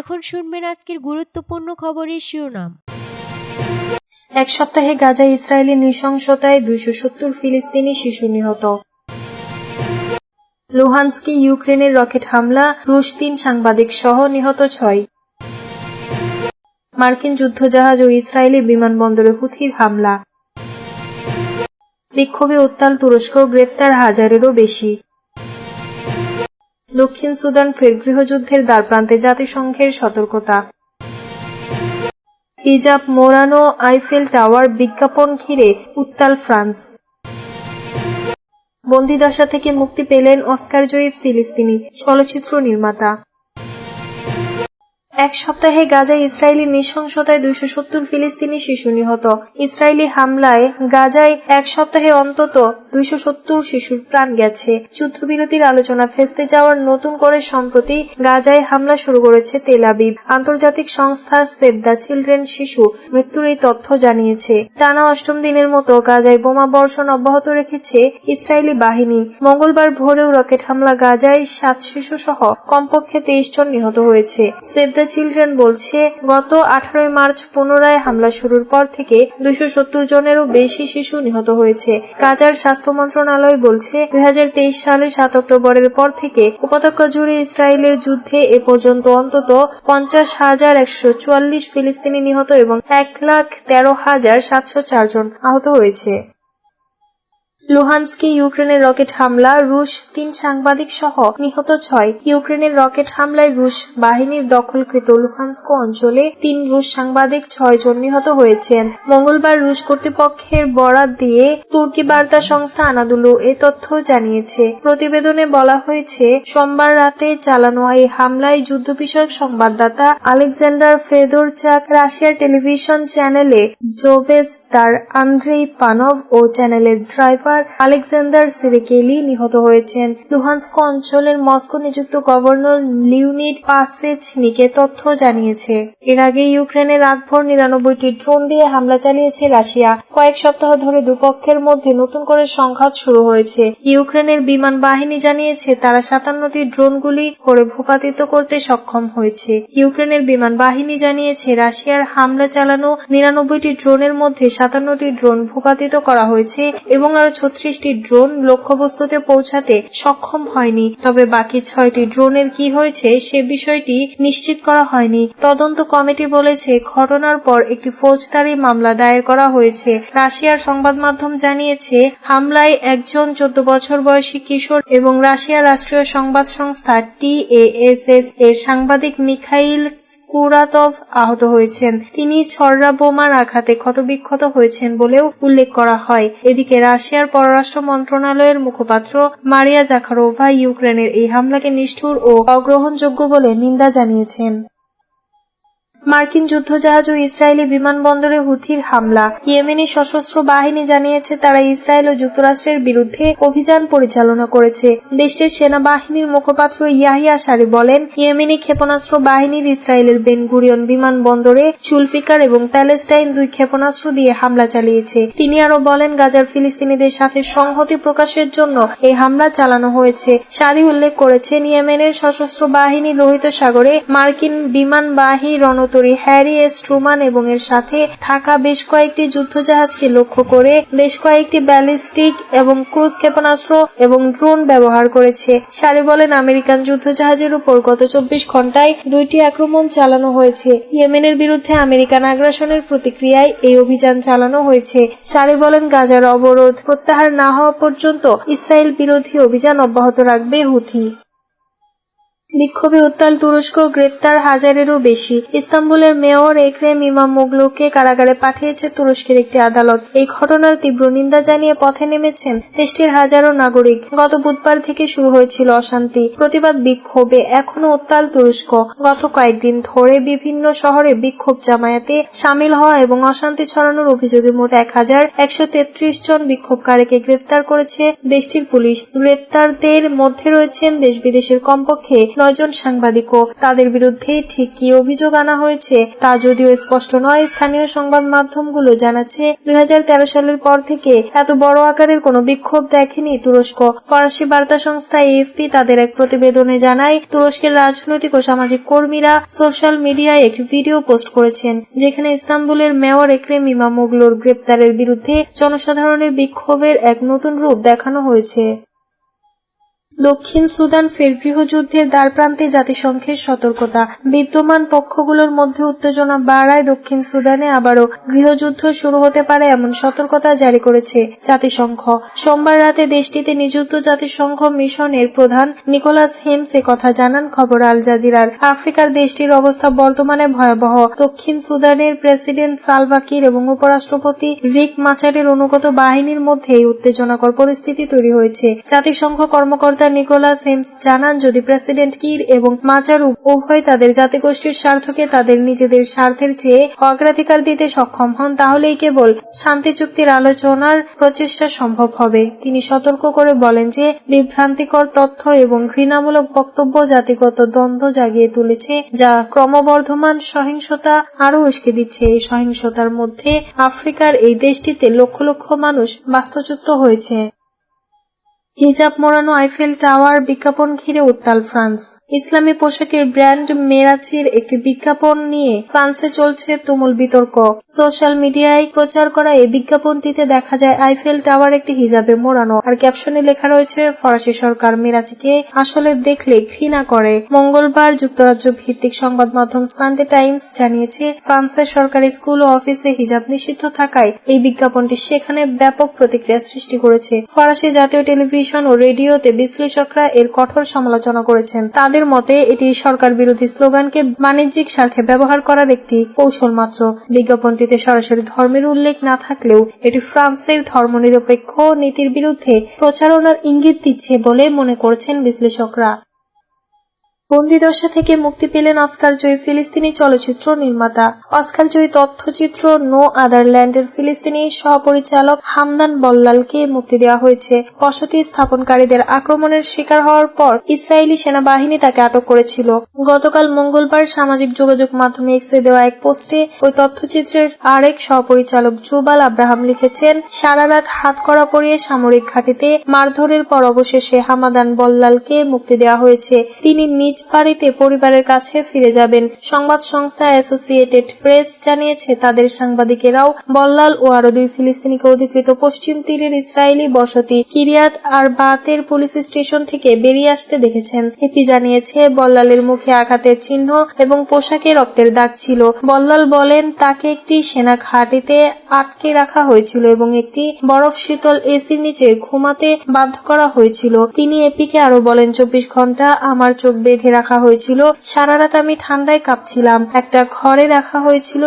এখন শুনবেন আজকের গুরুত্বপূর্ণ খবরের শিরোনাম। এক সপ্তাহে গাজায় ইসরায়েলি নৃশংসতায় দুইশো সত্তর ফিলিস্তিনি শিশু নিহত। লুহান্সকি ইউক্রেনের রকেট হামলা, রুশ তিন সাংবাদিক সহ নিহত ছয়। মার্কিন যুদ্ধজাহাজ ও ইসরায়েলি বিমানবন্দরে হুথির হামলা। বিক্ষোভে উত্তাল তুরস্ক গ্রেপ্তার হাজারেরও বেশি। দক্ষিণ সুদান ফের গৃহযুদ্ধের দ্বারপ্রান্তে জাতিসংঘের সতর্কতা। হিজাব, মোরানো, আইফেল টাওয়ার বিজ্ঞাপন ঘিরে উত্তাল ফ্রান্স। বন্দিদশা থেকে মুক্তি পেলেন অস্কারজয়ী ফিলিস্তিনি চলচ্চিত্র নির্মাতা। এক সপ্তাহে গাজায় ইসরায়েলি নৃশংসতায় দুইশো সত্তর ফিলিস্তিনি শিশু নিহত। ইসরায়েলি হামলায় গাজায় এক সপ্তাহে অন্তত দুইশো সত্তর শিশুর প্রাণ গেছে। যুদ্ধবিরতির আলোচনা ফেসতে যাওয়ার নতুন করে সম্প্রতি গাজায় হামলা শুরু করেছে তেল আবিব। আন্তর্জাতিক সংস্থা সেভ দ্য চিলড্রেন শিশু মৃত্যুর এই তথ্য জানিয়েছে। টানা অষ্টম দিনের মতো গাজায় বোমা বর্ষণ অব্যাহত রেখেছে ইসরায়েলি বাহিনী। মঙ্গলবার ভোরেও রকেট হামলা গাজায় সাত শিশু সহ কমপক্ষে তেইশ জন নিহত হয়েছে। সেভ দ্য চিলড্রেন বলছে, গত আঠারোই মার্চ পুনরায় হামলা শুরুর পর থেকে সত্তর জনেরও বেশি শিশু নিহত হয়েছে। গাজার স্বাস্থ্য মন্ত্রণালয় বলছে, দুই হাজার তেইশ সালে সাত অক্টোবরের পর থেকে উপত্যকা জুড়ে ইসরায়েলের যুদ্ধে এ পর্যন্ত অন্তত পঞ্চাশ হাজার একশো চুয়াল্লিশ ফিলিস্তিনি নিহত এবং এক লাখ তেরো হাজার সাতশো চার জন আহত হয়েছে। লুহান্সকি ইউক্রেনের রকেট হামলা রুশ তিন সাংবাদিক সহ নিহত ছয়। ইউক্রেনের রকেট হামলায় রুশ বাহিনীর দখলকৃত লুহান্স্ক অঞ্চলে তিন রুশ সাংবাদিক, ছয় জন নিহত হয়েছেন। মঙ্গলবার রুশ কর্তৃপক্ষের বরাত দিয়ে তুর্কি বার্তা সংস্থা আনাদুলু এ তথ্য জানিয়েছে। প্রতিবেদনে বলা হয়েছে, সোমবার রাতে চালানো এই হামলায় যুদ্ধ বিষয়ক সংবাদদাতা আলেকজান্ডার ফেদোরচাক, রাশিয়ার টেলিভিশন চ্যানেলে জোভেস তার আন্দ্রেই পানভ ও চ্যানেলের ড্রাইভার আলেকজান্ডার সিরিকেলি নিহত হয়েছেন। লুহান্স্ক অঞ্চলের মস্কো নিযুক্ত গভর্নর লিউনিড পাসেচনিকে তথ্য জানিয়েছে। এর আগে ইউক্রেনের রাতভর নিরানব্বইটি ড্রোন দিয়ে হামলা চালিয়েছে রাশিয়া। কয়েক সপ্তাহ ধরে দুপক্ষের মধ্যে নতুন করে সংঘাত শুরু হয়েছে। ইউক্রেনের বিমান বাহিনী জানিয়েছে, তারা সাতান্নটি ড্রোনগুলি করে ভূপাতিত করতে সক্ষম হয়েছে। ইউক্রেনের বিমান বাহিনী জানিয়েছে, রাশিয়ার হামলা চালানো নিরানব্বইটি ড্রোনের মধ্যে সাতান্নটি ড্রোন ভূপাতিত করা হয়েছে এবং আরও ছত্রিশটি ড্রোন লক্ষ্যবস্তুতে পৌঁছাতে সক্ষম হয়নি। তবে বাকি ছয়টি ড্রোনের কি হয়েছে সে বিষয়টি নিশ্চিত করা হয়নি। তদন্ত কমিটি বলেছে, ঘটনার পর একটি ফৌজদারি মামলা দায়ের করা হয়েছে। রাশিয়ার সংবাদ মাধ্যম জানিয়েছে, হামলায় একজন চোদ্দ বছর বয়সী কিশোর এবং রাশিয়ার রাষ্ট্রীয় সংবাদ সংস্থা টিএএসএস এর সাংবাদিক মিখাইল স্কুরাতভ আহত হয়েছেন। তিনি ছররা বোমার আঘাতে ক্ষতবিক্ষত হয়েছেন বলেও উল্লেখ করা হয়। এদিকে রাশিয়ার পররাষ্ট্র মন্ত্রণালয়ের মুখপাত্র মারিয়া জাখারোভা ইউক্রেনের এই হামলাকে নিষ্ঠুর ও অগ্রহণযোগ্য বলে নিন্দা জানিয়েছেন। মার্কিন যুদ্ধজাহাজ ও ইসরায়েলি বিমানবন্দরে হুথির হামলা। ইয়েমেনি সশস্ত্র বাহিনী জানিয়েছে, তারা ইসরায়েল ও যুক্তরাষ্ট্রের বিরুদ্ধে অভিযান পরিচালনা করেছে। দেশটির সেনাবাহিনীর মুখপাত্র ইয়াহিয়া সারি বলেন, ইয়েমেনি ক্ষেপণাস্ত্র বাহিনীর ইসরায়েলের বেনগুরিয়ন বিমানবন্দরে চুলফিকার এবং প্যালেস্টাইন দুই ক্ষেপণাস্ত্র দিয়ে হামলা চালিয়েছে। তিনি আরও বলেন, গাজার ফিলিস্তিনিদের সাথে সংহতি প্রকাশের জন্য এই হামলা চালানো হয়েছে। সারি উল্লেখ করেছেন, ইয়েমেনের সশস্ত্র বাহিনী লোহিত সাগরে মার্কিন বিমানবাহী রণত তরি হ্যারি এস ট্রুমান এবং এর সাথে থাকা বেশ কয়েকটি যুদ্ধজাহাজকে লক্ষ্য করে বেশ কয়েকটি ব্যালিস্টিক এবং ক্রুজ ক্ষেপণাস্ত্র এবং ড্রোন ব্যবহার করেছে। সারি বলেন আমেরিকান যুদ্ধজাহাজের উপর গত চব্বিশ ঘন্টায় দুইটি আক্রমণ চালানো হয়েছে। ইয়েমেনের বিরুদ্ধে আমেরিকান আগ্রাসনের প্রতিক্রিয়ায় এই অভিযান চালানো হয়েছে। সারি বলেন গাজার অবরোধ প্রত্যাহার না হওয়া পর্যন্ত ইসরায়েল বিরোধী অভিযান অব্যাহত রাখবে হুথি। বিক্ষোভে উত্তাল তুরস্ক গ্রেপ্তার হাজারেরও বেশি। ইস্তাম্বুলের মেয়র একরেম ইমামোগলুকে কারাগারে পাঠিয়েছে তুরস্কের একটি আদালত। এই ঘটনার তীব্র নিন্দা জানিয়ে পথে নেমেছেন দেশটির হাজারো নাগরিক। গত বুধবার থেকে শুরু হয়েছিল অশান্তি, প্রতিবাদ বিক্ষোভে এখনও উত্তাল তুরস্ক। গত কয়েকদিন ধরে বিভিন্ন শহরে বিক্ষোভ জামায়াতে সামিল হওয়া এবং অশান্তি ছড়ানোর অভিযোগে মোট এক হাজার একশো তেত্রিশ জন বিক্ষোভকারীকে গ্রেপ্তার করেছে দেশটির পুলিশ। গ্রেপ্তারদের মধ্যে রয়েছেন দেশ বিদেশের কমপক্ষে নয়জন সাংবাদিকও তাদের বিরুদ্ধে ঠিক কি অভিযোগ আনা হয়েছে তা যদিও স্পষ্ট নয়, স্থানীয় সংবাদ মাধ্যমগুলো জানাচ্ছে দুই হাজার তেরো সালের পর থেকে এত বড় আকারের কোনো বিক্ষোভ দেখেনি তুরস্ক। ফরাসি বার্তা সংস্থা এএফপি তাদের এক প্রতিবেদনে জানায়, তুরস্কের রাজনৈতিক ও সামাজিক কর্মীরা সোশ্যাল মিডিয়ায় একটি ভিডিও পোস্ট করেছেন, যেখানে ইস্তাম্বুলের মেয়র এক্রেম ইমামোগলোর গ্রেপ্তারের বিরুদ্ধে জনসাধারণের বিক্ষোভের এক নতুন রূপ দেখানো হয়েছে। দক্ষিণ সুদান ফের গৃহযুদ্ধের দ্বারপ্রান্তে জাতিসংঘের সতর্কতা। বিদ্যমান পক্ষগুলোর মধ্যে উত্তেজনা বাড়ায় দক্ষিণ সুদানে আবারও গৃহযুদ্ধ শুরু হতে পারে এমন সতর্কতা জারি করেছে জাতিসংঘ। সোমবার রাতে দেশটিতে নিযুক্ত জাতিসংঘ মিশনের প্রধান নিকোলাস হেমস কথা জানান খবর আল জাজিরার। আফ্রিকার দেশটির অবস্থা বর্তমানে ভয়াবহ। দক্ষিণ সুদানের প্রেসিডেন্ট সালভাকির এবং উপরাষ্ট্রপতি রিক মাচারের অনুগত বাহিনীর মধ্যে এই উত্তেজনাকর পরিস্থিতি তৈরি হয়েছে। জাতিসংঘ কর্মকর্তা নিকোলাস হেমস জানান, যদি প্রেসিডেন্ট কির এবং মাচার উভয় তাদের জাতিগোষ্ঠীর স্বার্থকে তাদের নিজেদের স্বার্থের চেয়ে অগ্রাধিকার দিতে সক্ষম হন, তাহলেই কেবল শান্তি চুক্তির আলোচনার প্রচেষ্টা সম্ভব হবে। তিনি সতর্ক করে বলেন যে, বিভ্রান্তিকর তথ্য এবং ঘৃণামূলক বক্তব্য জাতিগত দ্বন্দ্ব জাগিয়ে তুলেছে, যা ক্রমবর্ধমান সহিংসতা আরও উস্কে দিচ্ছে। এই সহিংসতার মধ্যে আফ্রিকার এই দেশটিতে লক্ষ লক্ষ মানুষ বাস্তুচ্যুত হয়েছে। হিজাব মোড়ানো আইফেল টাওয়ার বিজ্ঞাপন ঘিরে উত্তাল ফ্রান্স। ইসলামী পোশাকের ব্র্যান্ড মেরাচির একটি বিজ্ঞাপন নিয়ে ফ্রান্সে চলছে তুমুল বিতর্ক। সোশ্যাল মিডিয়ায় প্রচার করা এই বিজ্ঞাপনটিতে দেখা যায়, আইফেল টাওয়ার একটি হিজাবে মোড়ানো আর ক্যাপশনে লেখা রয়েছে, ফরাসি সরকার মেরাচিকে আসলে দেখলে ঘৃণা করে। মঙ্গলবার যুক্তরাজ্য ভিত্তিক সংবাদ মাধ্যম সানডে টাইমস জানিয়েছে ফ্রান্সের সরকারি স্কুল ও অফিসে হিজাব নিষিদ্ধ থাকায় এই বিজ্ঞাপনটি সেখানে ব্যাপক প্রতিক্রিয়া সৃষ্টি করেছে। ফরাসি জাতীয় টেলিভিশন ও রেডিওতে বিশ্লেষকরা এর কঠোর সমালোচনা করেছেন। তাদের মতে, এটি সরকার বিরোধী স্লোগানকে বাণিজ্যিক স্বার্থে ব্যবহার করার একটি কৌশল মাত্র। বিজ্ঞাপনটিতে সরাসরি ধর্মের উল্লেখ না থাকলেও, এটি ফ্রান্সের ধর্মনিরপেক্ষ নীতির বিরুদ্ধে প্রচারণার ইঙ্গিত দিচ্ছে বলে মনে করছেন বিশ্লেষকরা। বন্দিদশা থেকে মুক্তি পেলেন অস্কার জয়ী ফিলিস্তিনি চলচ্চিত্র নির্মাতা। অস্কার জয়ী তথ্যচিত্র নো আদারল্যান্ডের ফিলিস্তিনি সহপরিচালক হামদান বল্লালকে মুক্তি দেওয়া হয়েছে। বসতি স্থাপনকারীদের আক্রমণের শিকার হওয়ার পর ইসরায়েলি সেনাবাহিনী তাকে আটক করেছিল। গতকাল মঙ্গলবার সামাজিক যোগাযোগ মাধ্যমে এক্সে দেওয়া এক পোস্টে ওই তথ্যচিত্রের আরেক সহপরিচালক জুবাল আব্রাহাম লিখেছেন সারা রাত হাত করা পরিয়ে সামরিক ঘাঁটিতে মারধরের পর অবশেষে হামাদান বল্লালকে মুক্তি দেওয়া হয়েছে। তিনি নিজ বাড়িতে পরিবারের কাছে ফিরে যাবেন। সংবাদ সংস্থা অ্যাসোসিয়েটেড প্রেস জানিয়েছে, তাদের সাংবাদিকেরাও বল্লাল ও আরও দুই ফিলিস্তিনিকে অধিকৃত পশ্চিম তীরের ইসরায়েলি বসতি কিরিয়াত আর বাতের পুলিশ স্টেশন থেকে বেরিয়ে আসতে দেখেছেন। এটি জানিয়েছে, বল্লালের মুখে আঘাতের চিহ্ন এবং পোশাকে রক্তের দাগ ছিল। বল্লাল বলেন, তাকে একটি সেনা ঘাঁটিতে আটকে রাখা হয়েছিল এবং একটি বরফ শীতল এসির নিচে ঘুমাতে বাধ্য করা হয়েছিল। তিনি এপিকে আরও বলেন, চব্বিশ ঘণ্টা আমার চোখ বেঁধে রাখা হয়েছিল। সারা রাত আমি ঠান্ডায় কাঁপছিলাম। একটা ঘরে রাখা হয়েছিল